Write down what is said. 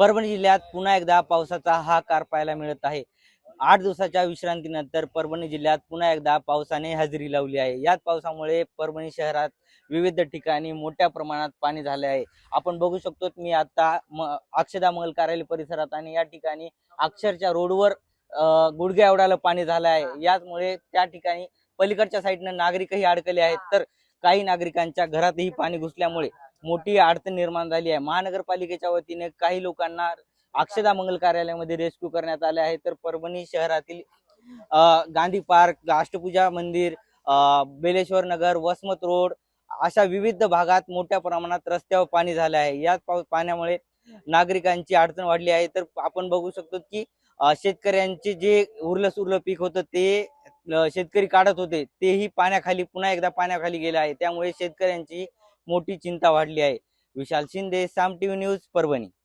परभणी जिल्ह्यात पुन्हा एकदा पावसाचा हाकार पाहायला मिळत आहे. आठ दिवसाच्या विश्रांतीनंतर परभणी जिल्ह्यात पुन्हा एकदा पावसाने हजेरी लावली आहे. याच पावसामुळे परभणी शहरात विविध ठिकाणी मोठ्या प्रमाणात पाणी झाले आहे. आपण बघू शकतो मी आता म- अक्षदा मंगल कार्यालय परिसरात आणि या ठिकाणी अक्षरच्या रोडवर गुडघ्या एवढ्याला पाणी झालं आहे. याचमुळे त्या ठिकाणी पलीकडच्या साईडनं नागरिकही अडकले आहेत. तर काही नागरिकांच्या घरातही पाणी घुसल्यामुळे मोठी अडचण निर्माण झाली आहे. महानगरपालिकेच्या वतीने काही लोकांना अक्षदा मंगल कार्यालयामध्ये रेस्क्यू करण्यात आले आहे. तर परभणी शहरातील गांधी पार्क अष्टपूजा मंदिर बेलेश्वर नगर वसमत रोड अशा विविध भागात मोठ्या प्रमाणात रस्त्यावर पाणी झाले आहे. याच पाऊ- पाण्यामुळे नागरिकांची अडचण वाढली आहे. तर आपण बघू शकतो की शेतकऱ्यांचे जे उरलं सुरलं पीक होतं ते शेतकरी काढत होते. तेही पाण्याखाली पुन्हा एकदा पाण्याखाली गेले आहे. त्यामुळे शेतकऱ्यांची मोठी चिंता वाढली आहे. Vishal Shinde Saam TV news Parbhani.